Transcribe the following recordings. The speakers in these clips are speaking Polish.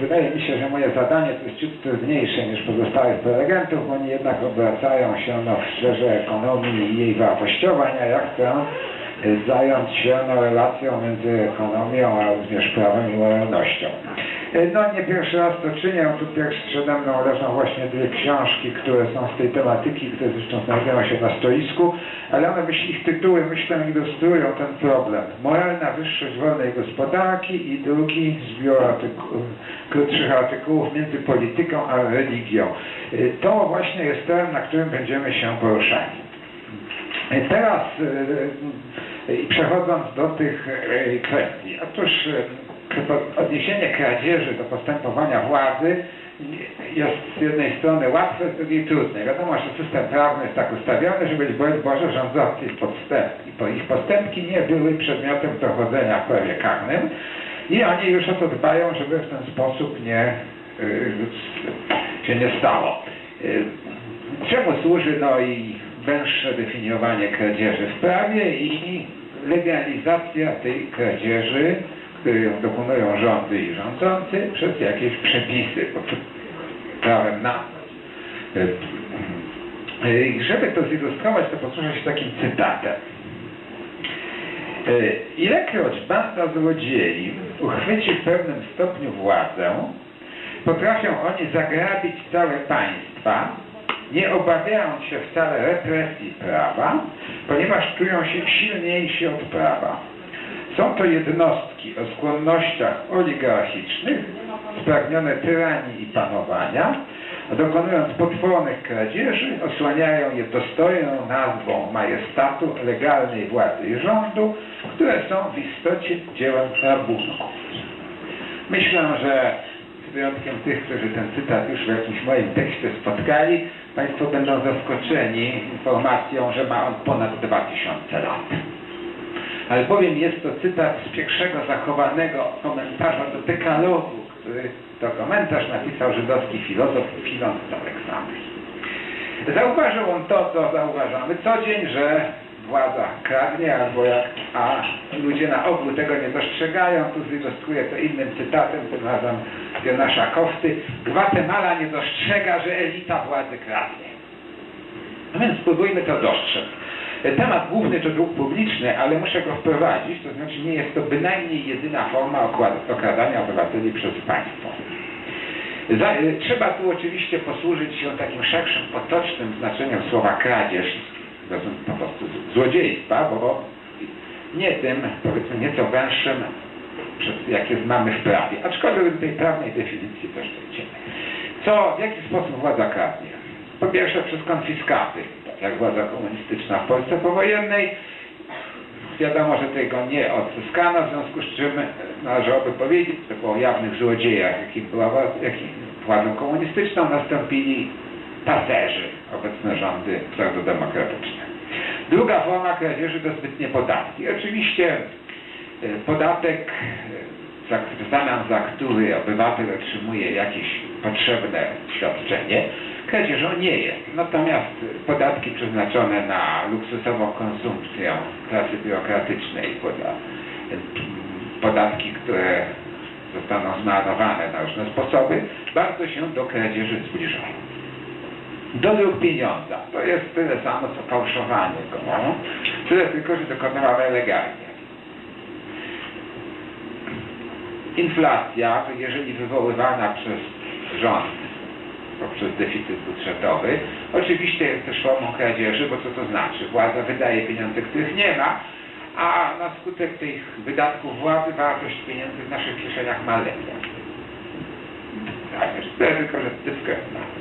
Wydaje mi się, że moje zadanie to jest ciut trudniejsze niż pozostałych prelegentów, bo oni jednak obracają się w sferze ekonomii i jej wartościowań, a ja chcę zająć się no, relacją między ekonomią, a również prawem i moralnością. Y, No nie pierwszy raz to czynię, tu pierwszy przede mną leżą właśnie dwie książki, które są z tej tematyki, które zresztą znajdują się na stoisku, ale one myśl, ich tytuły myślę ilustrują ten problem. Moralna wyższość wolnej gospodarki i drugi zbiór artykułów, krótszych artykułów między polityką a religią. Y, To właśnie jest ten, na którym będziemy się poruszali. Y, Teraz y, przechodząc do tych y, kwestii. Otóż to odniesienie kradzieży do postępowania władzy jest z jednej strony łatwe, z drugiej trudne. Wiadomo, że system prawny jest tak ustawiony, żeby broń Boże rządzący i podstępki, bo ich postępki nie były przedmiotem dochodzenia w prawie karnym i oni już o to dbają, żeby w ten sposób nie, y, się nie stało. Czemu służy no i węższe definiowanie kradzieży w prawie i legalizacja tej kradzieży, której dokonują rządy i rządzący przez jakieś przepisy pod prawem na. Żeby to zilustrować, to posłużę się takim cytatem. Ilekroć banda złodziei uchwyci w pewnym stopniu władzę, potrafią oni zagrabić całe państwa, nie obawiając się wcale represji prawa, ponieważ czują się silniejsi od prawa. Są to jednostki o skłonnościach oligarchicznych, spragnione tyranii i panowania, a dokonując potwornych kradzieży, osłaniają je dostojną nazwą majestatu, legalnej władzy i rządu, które są w istocie dziełem rabunku. Myślę, że z wyjątkiem tych, którzy ten cytat już w jakimś moim tekście spotkali, Państwo będą zaskoczeni informacją, że ma on ponad 2000 lat. Ale powiem, jest to cytat z pierwszego zachowanego komentarza do dekalogu, który to komentarz napisał żydowski filozof Filon z Aleksandrii. Zauważył on to, co zauważamy co dzień, że władza kradnie, albo jak, a ludzie na ogół tego nie dostrzegają. Tu zilustruję to innym cytatem, tym razem Jonasza Kofty. Gwatemala nie dostrzega, że elita władzy kradnie. No więc spróbujmy to dostrzec. Temat główny to dług publiczny, ale muszę go wprowadzić, to znaczy nie jest to bynajmniej jedyna forma okradania obywateli przez państwo. Y, trzeba tu oczywiście posłużyć się takim szerszym, potocznym znaczeniem słowa kradzież, to są po prostu złodziejstwa, bo nie tym, powiedzmy, nieco węższym, jakie znamy w prawie. Aczkolwiek tej prawnej definicji też dojdziemy. Co, w jaki sposób władza kradnie? Po pierwsze przez konfiskaty, tak jak władza komunistyczna w Polsce powojennej. Wiadomo, że tego nie odzyskano, w związku z czym należałoby powiedzieć, że po jawnych złodziejach, jakim była jakim władzą komunistyczną, nastąpili paserzy, obecne rządy pseudodemokratyczne. Druga forma kradzieży to zbytnie podatki. Oczywiście e, podatek, e, w zamian za który obywatel otrzymuje jakieś potrzebne świadczenie, kradzieżą nie jest. Natomiast podatki przeznaczone na luksusową konsumpcję klasy biurokratycznej, poda, podatki, które zostaną zmarnowane na różne sposoby, bardzo się do kradzieży zbliżają. Dodruk pieniądza to jest tyle samo co fałszowanie go, no? tyle tylko, że dokonywane legalnie. Inflacja, jeżeli wywoływana przez rząd poprzez deficyt budżetowy, oczywiście jest też formą kradzieży, bo co to znaczy? Władza wydaje pieniądze, których nie ma, a na skutek tych wydatków władzy wartość pieniędzy w naszych kieszeniach maleje. Tak, tyle tylko, że dyskretna.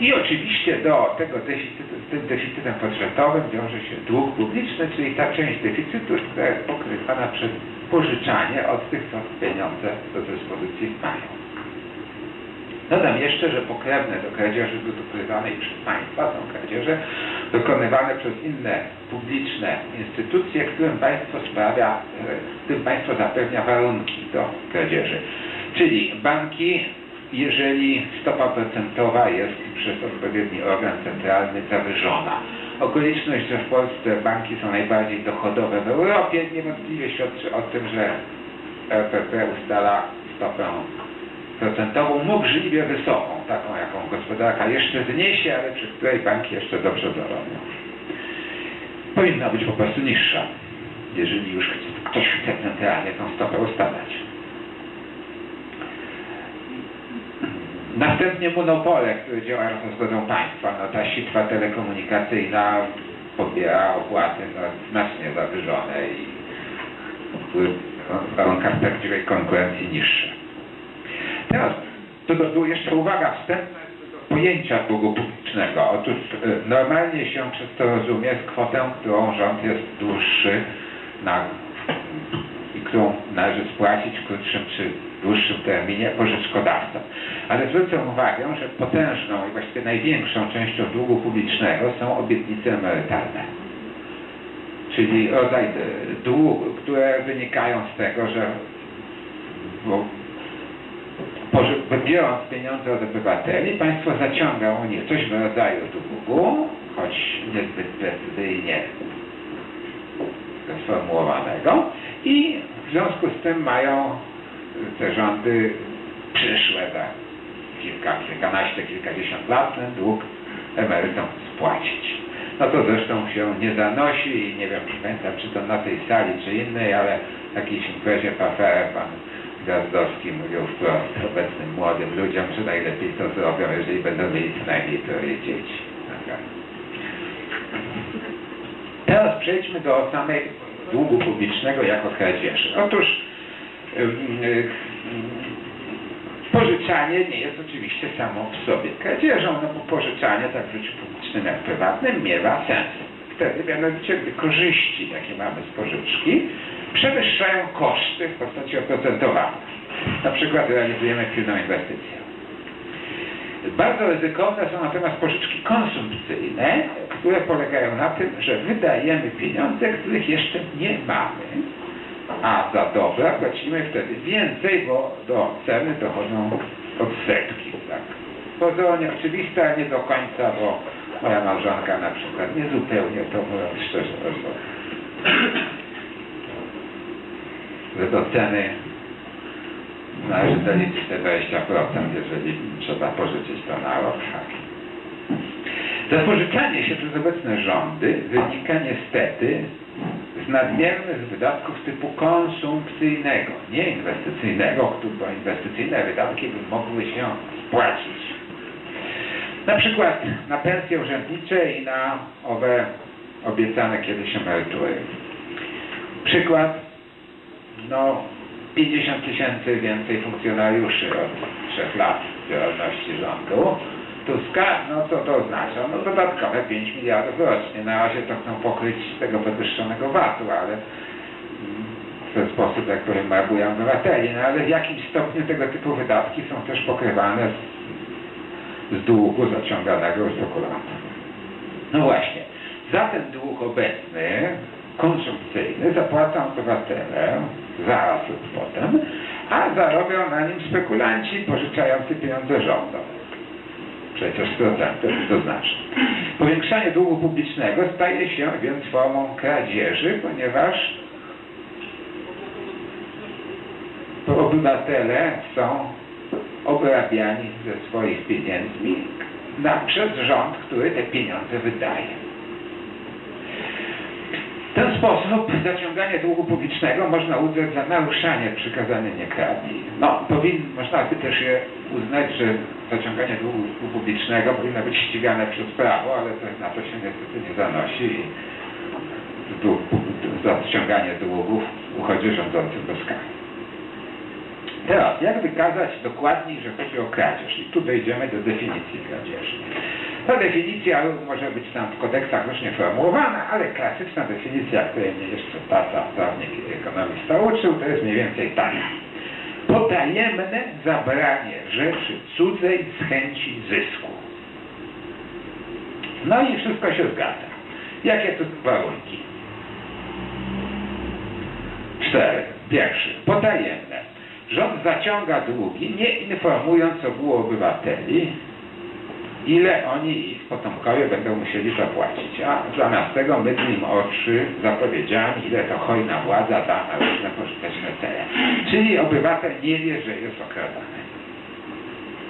I oczywiście do tego deficytu, z tym deficytem budżetowym wiąże się dług publiczny, czyli ta część deficytu, która jest pokrywana przez pożyczanie od tych, co pieniądze do dyspozycji mają. Dodam jeszcze, że pokrewne do kradzieży dokonywanej przez państwa są kradzieże dokonywane przez inne publiczne instytucje, którym państwo sprawia, e, którym państwo zapewnia warunki do kradzieży. Czyli banki, jeżeli stopa procentowa jest przez odpowiedni organ centralny zawyżona. Okoliczność, że w Polsce banki są najbardziej dochodowe w Europie niewątpliwie świadczy o tym, że RPP ustala stopę procentową możliwie wysoką, taką jaką gospodarka jeszcze zniesie, ale przy której banki jeszcze dobrze zarobią. Powinna być po prostu niższa, jeżeli już ktoś chce centralnie tą stopę ustalać. Następnie monopole, które działają za zgodą państwa. No ta sitwa telekomunikacyjna pobiera opłaty no, znacznie zawyżone i w warunkach prawdziwej konkurencji niższe. Teraz to by była jeszcze uwaga wstępna do pojęcia długu publicznego. Otóż e, normalnie się przez to rozumie kwotę, którą rząd jest dłuższy na, którą należy spłacić w krótszym czy dłuższym terminie pożyczkodawcom. Ale zwrócę uwagę, że potężną i właściwie największą częścią długu publicznego są obietnice emerytalne. Czyli rodzaj e, długu, które wynikają z tego, że biorąc pieniądze od obywateli, państwo zaciąga u nich coś w rodzaju długu, choć niezbyt precyzyjnie sformułowanego i w związku z tym mają te rządy przyszłe za kilka, kilkanaście, kilkadziesiąt lat ten dług emerytom spłacić. No to zresztą się nie zanosi i nie wiem, nie pamiętam czy to na tej sali, czy innej, ale w jakiejś imprezie paferę pan Gwiazdowski mówił wprost obecnym młodym ludziom, że najlepiej to zrobią, jeżeli będą mieli co najmniej troje dzieci. Teraz przejdźmy do samej długu publicznego jako kradzieży. Otóż pożyczanie nie jest oczywiście samo w sobie kradzieżą, no bo pożyczanie tak w życiu publicznym jak prywatnym miewa sens. Wtedy mianowicie, gdy korzyści, jakie mamy z pożyczki, przewyższają koszty w postaci oprocentowania. Na przykład realizujemy pilną inwestycję. Bardzo ryzykowne są natomiast pożyczki konsumpcyjne, które polegają na tym, że wydajemy pieniądze, których jeszcze nie mamy, a za dobra płacimy wtedy więcej, bo do ceny dochodzą odsetki. Tak? Pozornie oczywiste, ale nie do końca, bo moja małżonka na przykład nie zupełnie to mówiąc szczerze, że do ceny należy doliczyć te 20%, jeżeli trzeba pożyczyć to na rok. Tak. Zapożyczanie się przez obecne rządy wynika niestety z nadmiernych wydatków typu konsumpcyjnego, nie inwestycyjnego, bo inwestycyjne wydatki by mogły się spłacić. Na przykład na pensje urzędnicze i na owe obiecane kiedyś emerytury. Przykład, no 50 tysięcy więcej funkcjonariuszy od 3 lat działalności rządu. Tuska, no co to oznacza? No dodatkowe 5 miliardów rocznie. Na razie to chcą pokryć z tego podwyższonego VAT-u, ale w ten sposób, jak powiem, marbują obywateli. No ale w jakimś stopniu tego typu wydatki są też pokrywane z, z długu zaciąganego z prokurantów. No właśnie, za ten dług obecny, konsumpcyjny, zapłacą obywatele zaraz lub potem, a zarobią na nim spekulanci pożyczający pieniądze rządom przecież procentem, to znaczy. Powiększanie długu publicznego staje się więc formą kradzieży, ponieważ obywatele są obrabiani ze swoich pieniędzmi na, przez rząd, który te pieniądze wydaje. Ten sposób zaciąganie długu publicznego można uznać za naruszanie przykazania nie kradnij. No, powin, można by też je uznać, że zaciąganie długu publicznego powinno być ścigane przez prawo, ale to, na to się niestety nie zanosi i dług, zaciąganie długów uchodzi rządzącym bez kary. Teraz, jak wykazać dokładniej, że chodzi o kradzież? I tu dojdziemy do definicji kradzieży. Ta definicja może być tam w kodeksach różnie formułowana, ale klasyczna definicja, której mnie jeszcze tata, prawnik i ekonomista uczył, to jest mniej więcej taka. Potajemne zabranie rzeczy cudzej z chęci zysku. No i wszystko się zgadza. Jakie tu warunki? Cztery. Pierwszy. Potajemne. Rząd zaciąga długi, nie informując ogółu obywateli, ile oni ich potomkowie będą musieli zapłacić. A zamiast tego mydli im oczy zapowiedziami, ile to hojna władza da na różne pożyteczne cele. Czyli obywatel nie wie, że jest okradany.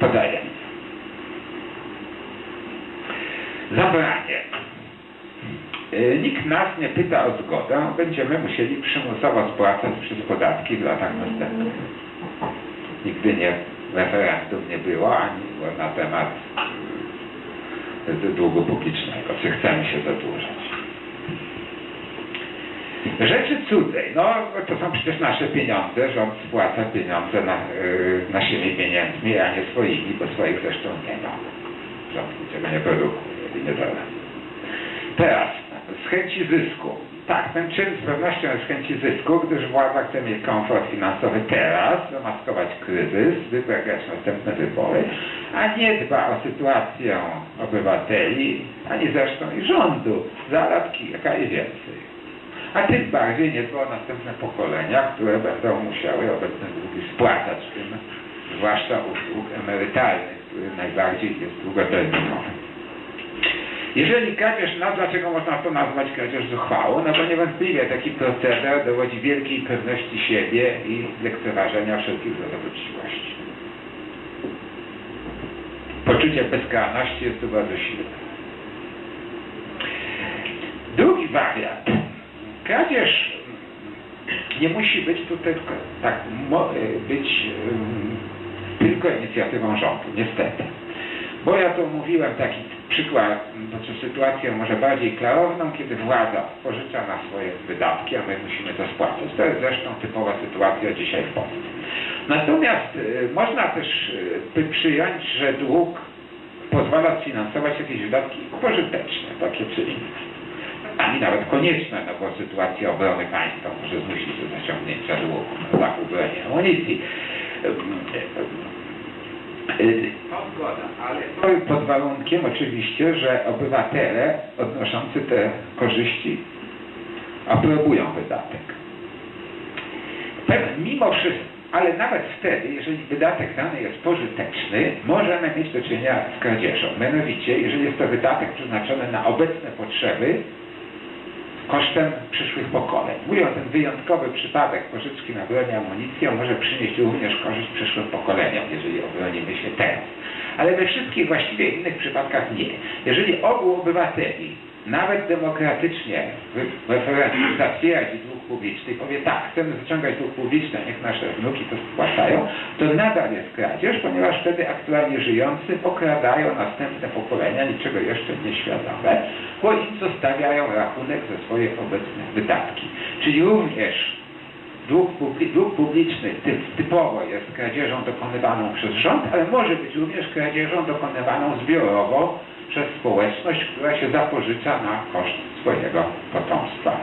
Podajemy. Zabranie. E, Nikt nas nie pyta o zgodę, będziemy musieli przymusowo spłacać przez podatki w latach następnych. Nigdy nie referendum nie było, ani na temat e, długu publicznego, czy chcemy się zadłużać. Rzeczy cudzej, no to są przecież nasze pieniądze, rząd spłaca pieniądze na, y, naszymi pieniędzmi, a nie swoimi, bo swoich zresztą nie ma. Rząd niczego nie produkuje i nie daje. Teraz, z chęci zysku. Tak, ten czyn z pewnością jest chęci zysku, gdyż władza chce mieć komfort finansowy teraz, zamaskować kryzys, wybrać następne wybory, a nie dba o sytuację obywateli, ani zresztą i rządu za lat kilka i więcej. A tym bardziej nie dba o następne pokolenia, które będą musiały obecne długi spłacać, tym zwłaszcza usług emerytalnych, który najbardziej jest długoterminowy. Jeżeli kradzież, no dlaczego można to nazwać kradzież zuchwałą? No bo niewątpliwie taki proceder dowodzi wielkiej pewności siebie i lekceważenia wszelkich zadowoczliwości. Poczucie bezkarności jest tu bardzo silne. Drugi wariant. Kradzież nie musi być tutaj tylko, tak, być um, tylko inicjatywą rządu, niestety. Bo ja tu mówiłem taki przykład, to czy sytuację może bardziej klarowną, kiedy władza pożycza na swoje wydatki, a my musimy to spłacać. To jest zresztą typowa sytuacja dzisiaj w Polsce. Natomiast y, można też y, przyjąć, że dług pozwala sfinansować jakieś wydatki pożyteczne, takie czyli czasami nawet konieczne, no bo sytuacja obrony państwa może zmusić do zaciągnięcia długu, no, zakup broni, amunicji. Zgoda, ale pod warunkiem oczywiście, że obywatele odnoszący te korzyści aprobują wydatek. Pewnie, mimo wszystko, ale nawet wtedy, jeżeli wydatek dany jest pożyteczny, możemy mieć do czynienia z kradzieżą. Mianowicie, jeżeli jest to wydatek przeznaczony na obecne potrzeby, kosztem przyszłych pokoleń. Mówię o ten wyjątkowy przypadek pożyczki na broń amunicję może przynieść również korzyść przyszłym pokoleniom, jeżeli obronimy się teraz. Ale we wszystkich właściwie innych przypadkach nie. Jeżeli ogół obywateli, nawet demokratycznie w referendum zatwierdzi dług publiczny i powie tak, chcemy zaciągać dług publiczny, niech nasze wnuki to spłacają, to nadal jest kradzież, ponieważ wtedy aktualnie żyjący okradają następne pokolenia, niczego jeszcze nie świadome, im zostawiają rachunek za swoje obecne wydatki. Czyli również dług, publi dług publiczny typ, typowo jest kradzieżą dokonywaną przez rząd, ale może być również kradzieżą dokonywaną zbiorowo przez społeczność, która się zapożycza na koszt swojego potomstwa.